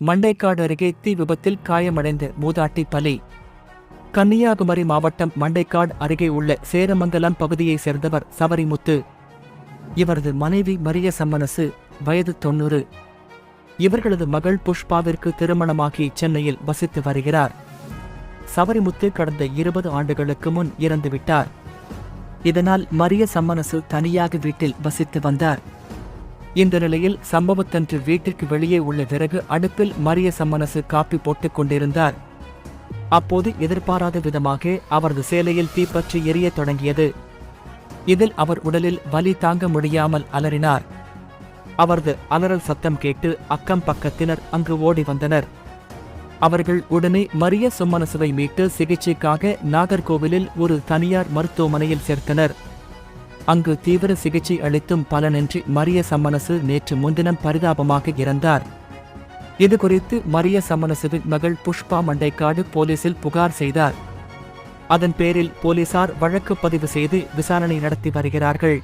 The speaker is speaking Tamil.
மண்டைக்காடு அருகே தீ விபத்தில் காயமடைந்த மூதாட்டி பலி. கன்னியாகுமரி மாவட்டம் மண்டைக்காடு அருகே உள்ள சேரமங்கலம் பகுதியைச் சேர்ந்தவர் சவரிமுத்து இவரது மனைவி மரிய சம்மனசு வயது தொண்ணூறு. இவர்களது மகள் புஷ்பாவிற்கு திருமணமாகி சென்னையில் வசித்து வருகிறார். சவரிமுத்து கடந்த இருபது ஆண்டுகளுக்கு முன் இறந்துவிட்டார். இதனால் மரிய சம்மனசு தனியாக வீட்டில் வசித்து வந்தார். இந்த நிலையில் சம்பவத்தன்று வீட்டிற்கு வெளியே உள்ள விறகு அடுப்பில் மரிய சம்மனசு காப்பி போட்டுக் கொண்டிருந்தார். அப்போது எதிர்பாராத விதமாக அவரது சேலையில் தீப்பற்றி எரியத் தொடங்கியது. இதில் அவர் உடலில் வலி தாங்க முடியாமல் அலறினார். அவரது அலறல் சத்தம் கேட்டு அக்கம் பக்கத்தினர் அங்கு ஓடி வந்தனர். அவர்கள் உடனே மரிய சும்மனசுவை மீட்டு சிகிச்சைக்காக நாகர்கோவிலில் ஒரு தனியார் மருத்துவமனையில் சேர்த்தனர். அங்கு தீவிர சிகிச்சை அளித்தும் பலனின்றி மரிய சம்மனசு நேற்று முன்தினம் பரிதாபமாக இறந்தார். இதுகுறித்து மரிய சம்மனசுவின் மகள் புஷ்பா மண்டைக்காடு போலீசில் புகார் செய்தார். அதன் பேரில் போலீசார் வழக்கு பதிவு செய்து விசாரணை நடத்தி வருகிறார்கள்.